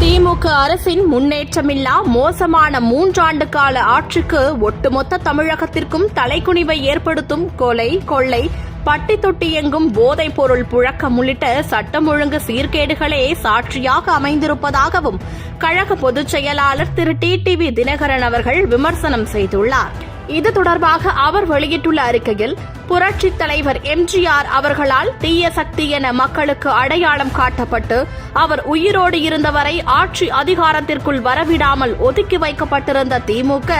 திமுக அரசின் முன்னேற்றமில்லா மோசமான மூன்றாண்டு கால ஆட்சிக்கு ஒட்டுமொத்த தமிழகத்திற்கும் தலைக்குனிவை ஏற்படுத்தும் கொலை கொள்ளை பட்டி தொட்டி எங்கும் போதைப் பொருள் புழக்கம் உள்ளிட்ட சட்டம் ஒழுங்கு சீர்கேடுகளே சாட்சியாக அமைந்திருப்பதாகவும் கழக பொதுச் செயலாளர் திரு டி டிவி தினகரன் அவர்கள் விமர்சனம் செய்துள்ளார். இது தொடர்பாக அவர் வெளியிட்டுள்ள அறிக்கையில் புரட்சித் தலைவர் எம்ஜிஆர் அவர்களால் தீய சக்தி என மக்களுக்கு அடையாளம் காட்டப்பட்டு அவர் உயிரோடு இருந்தவரை ஆட்சி அதிகாரத்திற்குள் வரவிடாமல் ஒதுக்கி வைக்கப்பட்டிருந்த திமுக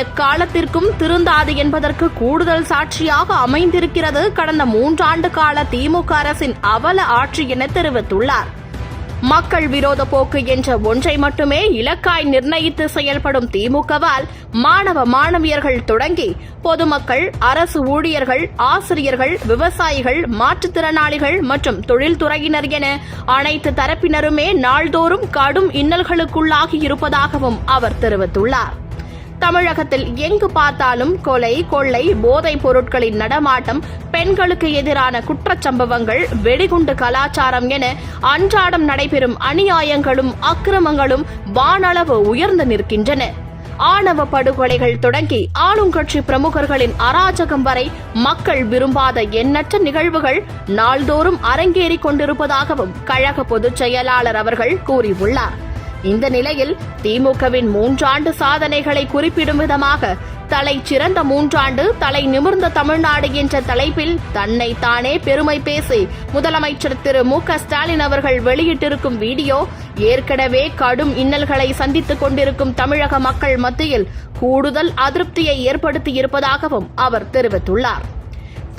எக்காலத்திற்கும் திருந்தாது என்பதற்கு கூடுதல் சாட்சியாக அமைந்திருக்கிறது. கடந்த மூன்றாண்டு கால திமுக அரசின் அவல ஆட்சி என தெரிவித்துள்ளார். மக்கள் விரோத போக்கு என்ற ஒன்றை மட்டுமே இலக்காய் நிர்ணயித்து செயல்படும் திமுகவால் மாணவ மாணவியர்கள் தொடங்கி பொதுமக்கள் அரசு ஊழியர்கள் ஆசிரியர்கள் விவசாயிகள் மாற்றுத்திறனாளிகள் மற்றும் தொழில்துறையினர் என அனைத்து தரப்பினருமே நாள்தோறும் கடும் இன்னல்களுக்குள்ளாகி இருப்பதாகவும் அவர் தெரிவித்துள்ளார். தமிழகத்தில் எங்கு பார்த்தாலும் கொலை கொள்ளை போதைப் பொருட்களின் நடமாட்டம் பெண்களுக்கு எதிரான குற்றச்சம்பவங்கள் வெடிகுண்டு கலாச்சாரம் என அன்றாடம் நடைபெறும் அநியாயங்களும் அக்கிரமங்களும் வானளவு உயர்ந்து நிற்கின்றன. ஆணவ படுகொலைகள் தொடங்கி ஆளுங்கட்சி பிரமுகர்களின் அராஜகம் வரை மக்கள் விரும்பாத எண்ணற்ற நிகழ்வுகள் நாள்தோறும் அரங்கேறிக் கொண்டிருப்பதாகவும் கழக பொதுச் செயலாளர் அவர்கள் கூறியுள்ளார். இந்த நிலையில் திமுகவின் மூன்றாண்டு சாதனைகளை குறிப்பிடும் விதமாக தலை சிறந்த மூன்றாண்டு தலை நிமிர்ந்த தமிழ்நாடு என்ற தலைப்பில் தன்னை தானே பெருமை பேசி முதலமைச்சர் திரு மு க ஸ்டாலின் அவர்கள் வெளியிட்டிருக்கும் வீடியோ ஏற்கனவே கடும் இன்னல்களை சந்தித்துக் கொண்டிருக்கும் தமிழக மக்கள் மத்தியில் கூடுதல் அதிருப்தியை ஏற்படுத்தியிருப்பதாகவும் அவர் தெரிவித்துள்ளார்.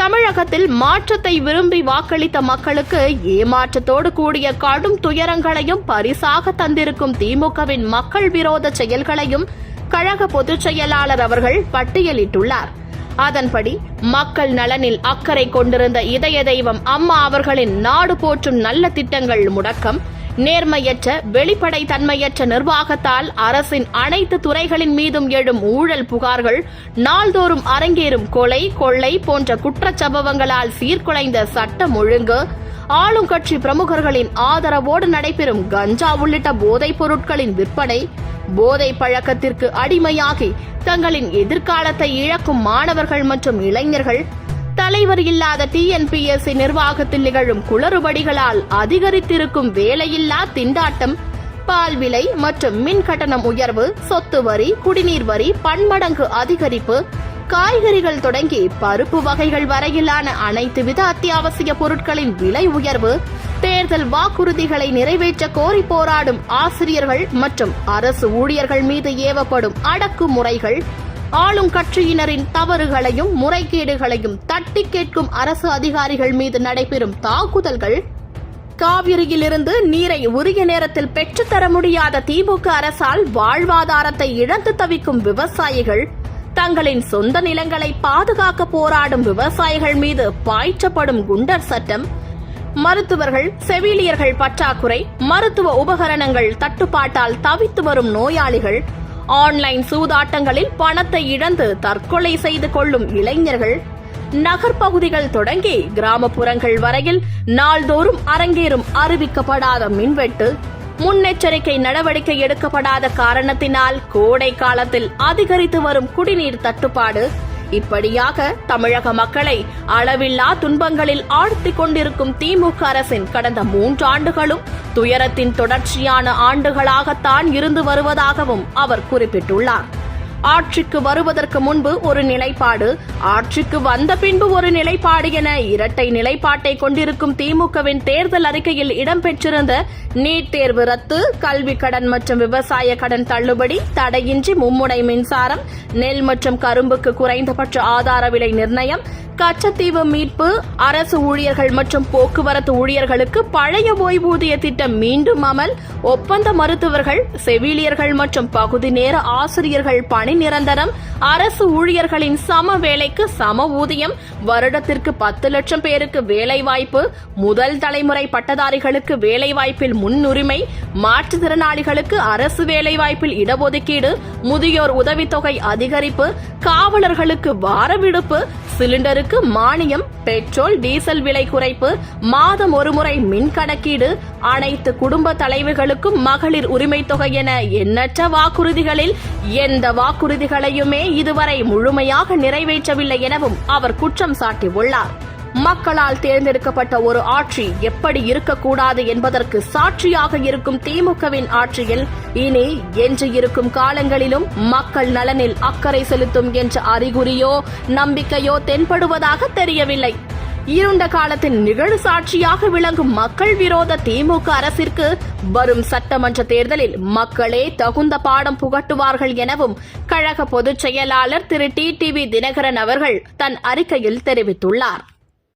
தமிழகத்தில் மாற்றத்தை விரும்பி வாக்களித்த மக்களுக்கு ஏமாற்றத்தோடு கூடிய கடும் துயரங்களையும் பரிசாக தந்திருக்கும் திமுகவின் மக்கள் விரோத செயல்களையும் கழக பொதுச் செயலாளர் அவர்கள் பட்டியலிட்டுள்ளார். அதன்படி மக்கள் நலனில் அக்கறை கொண்டிருந்த இதய தெய்வம் அம்மா அவர்களின் நாடு போற்றும் நல்ல திட்டங்கள் முடக்கம் நேர்மையற்ற வெளிப்படை தன்மையற்ற நிர்வாகத்தால் அரசின் அனைத்து துறைகளின் மீதும் எழும் ஊழல் புகார்கள் நாள்தோறும் அரங்கேறும் கொலை கொள்ளை போன்ற குற்றச்சம்பவங்களால் சீர்குலைந்த சட்டம் ஒழுங்கு ஆளும் கட்சி பிரமுகர்களின் ஆதரவோடு நடைபெறும் கஞ்சா உள்ளிட்ட போதைப் பொருட்களின் விற்பனை போதை பழக்கத்திற்கு அடிமையாகி தங்களின் எதிர்காலத்தை இழக்கும் மாணவர்கள் மற்றும் இளைஞர்கள் தலைவர் இல்லாத டிஎன்பிஎஸ்சி நிர்வாகத்தில் நிகழும் குளறுபடிகளால் அதிகரித்திருக்கும் வேலையில்லா திண்டாட்டம் பால் விலை மற்றும் மின் கட்டணம் உயர்வு சொத்து வரி குடிநீர் வரி பன்மடங்கு அதிகரிப்பு காய்கறிகள் தொடங்கி பருப்பு வகைகள் வரையிலான அனைத்து வித அத்தியாவசிய பொருட்களின் விலை உயர்வு தேர்தல் வாக்குறுதிகளை நிறைவேற்ற கோரி போராடும் ஆசிரியர்கள் மற்றும் அரசு ஊழியர்கள் மீது ஏவப்படும் அடக்குமுறைகள் ஆளும் கட்சியினரின் தவறுகளையும் முறைகேடுகளையும் தட்டி கேட்கும் அரசு அதிகாரிகள் மீது நடைபெறும் தாக்குதல்கள். காவிரியிலிருந்து நீரை உரிய நேரத்தில் பெற்றுத்தர முடியாத திமுக அரசால் வாழ்வாதாரத்தை இழந்து தவிக்கும் விவசாயிகள் தங்களின் சொந்த நிலங்களை பாதுகாக்க போராடும் விவசாயிகள் மீது பாய்ச்சப்படும் குண்டர் சட்டம். மருத்துவர்கள் செவிலியர்கள் பற்றாக்குறை மருத்துவ உபகரணங்கள் தட்டுப்பாட்டால் தவித்து வரும் நோயாளிகள் ஆன்லைன் சூதாட்டங்களில் பணத்தை இழந்து தற்கொலை செய்து கொள்ளும் இளைஞர்கள். நகர்ப்பகுதிகள் தொடங்கி கிராமப்புறங்கள் வரையில் நாள்தோறும் அரங்கேறும் அறிவிக்கப்படாத மின்வெட்டு முன்னெச்சரிக்கை நடவடிக்கை எடுக்கப்படாத காரணத்தினால் கோடை காலத்தில் அதிகரித்து வரும் குடிநீர் தட்டுப்பாடு இப்படியாக தமிழக மக்களை அளவில்லா துன்பங்களில் ஆழ்த்தி கொண்டிருக்கும் திமுக அரசின் கடந்த மூன்றாண்டுகளும் துயரத்தின் தொடர்ச்சியான ஆண்டுகளாகத்தான் இருந்து வருவதாகவும் அவர் குறிப்பிட்டுள்ளார். ஆட்சிக்கு வருவதற்கு முன்பு ஒரு நிலைப்பாடு ஆட்சிக்கு வந்த பின்பு ஒரு நிலைப்பாடு என இரட்டை நிலைப்பாட்டை கொண்டிருக்கும் திமுகவின் தேர்தல் அறிக்கையில் இடம்பெற்றிருந்த நீட் தேர்வு ரத்து கல்வி கடன் மற்றும் விவசாய கடன் தள்ளுபடி தடையின்றி மும்முனை மின்சாரம் நெல் மற்றும் கரும்புக்கு குறைந்தபட்ச ஆதார விலை நிர்ணயம் கச்சத்தீவு மீட்பு அரசு ஊழியர்கள் மற்றும் போக்குவரத்து ஊழியர்களுக்கு பழைய ஓய்வூதிய திட்டம் மீண்டும் அமல் ஒப்பந்த மருத்துவர்கள் செவிலியர்கள் மற்றும் பகுதி நேர ஆசிரியர்கள் பணி நிரந்தரம். அரசு ஊழியர்களின் சம வேலைக்கு சம ஊதியம். வருடத்திற்கு பத்து லட்சம் பேருக்கு வேலைவாய்ப்பு. முதல் தலைமுறை பட்டதாரிகளுக்கு வேலைவாய்ப்பில் முன்னுரிமை. மாற்றுத்திறனாளிகளுக்கு அரசு வேலைவாய்ப்பில் இடஒதுக்கீடு. முதியோர் உதவித்தொகை அதிகரிப்பு. காவலர்களுக்கு வார விடுப்பு சிலிண்டருக்கு மானியம் பெட்ரோல் டீசல் விலை குறைப்பு மாதம் ஒருமுறை மின் கணக்கீடு அனைத்து குடும்ப தலைவர்களுக்கும் மகளிர் உரிமை தொகை என எண்ணற்ற வாக்குறுதிகளில் எந்த வாக்குறுதிகளையுமே இதுவரை முழுமையாக நிறைவேற்றவில்லை எனவும் அவர் குற்றம் சாட்டியுள்ளார். மக்களால் தேர்ந்தெடுக்கப்பட்ட ஒரு ஆட்சி எப்படி இருக்கக்கூடாது என்பதற்கு சாட்சியாக இருக்கும் திமுகவின் ஆட்சியில் இனி என்று இருக்கும் காலங்களிலும் மக்கள் நலனில் அக்கறை செலுத்தும் என்ற அறிகுறியோ நம்பிக்கையோ தென்படுவதாக தெரியவில்லை. இருண்ட காலத்தின் நிகழ் சாட்சியாக விளங்கும் மக்கள் விரோத திமுக அரசிற்கு வரும் சட்டமன்ற தேர்தலில் மக்களே தகுந்த பாடம் புகட்டுவார்கள் எனவும் கழக பொதுச் செயலாளர் திரு டி டிவி தினகரன் அவர்கள் தன் அறிக்கையில் தெரிவித்துள்ளார்.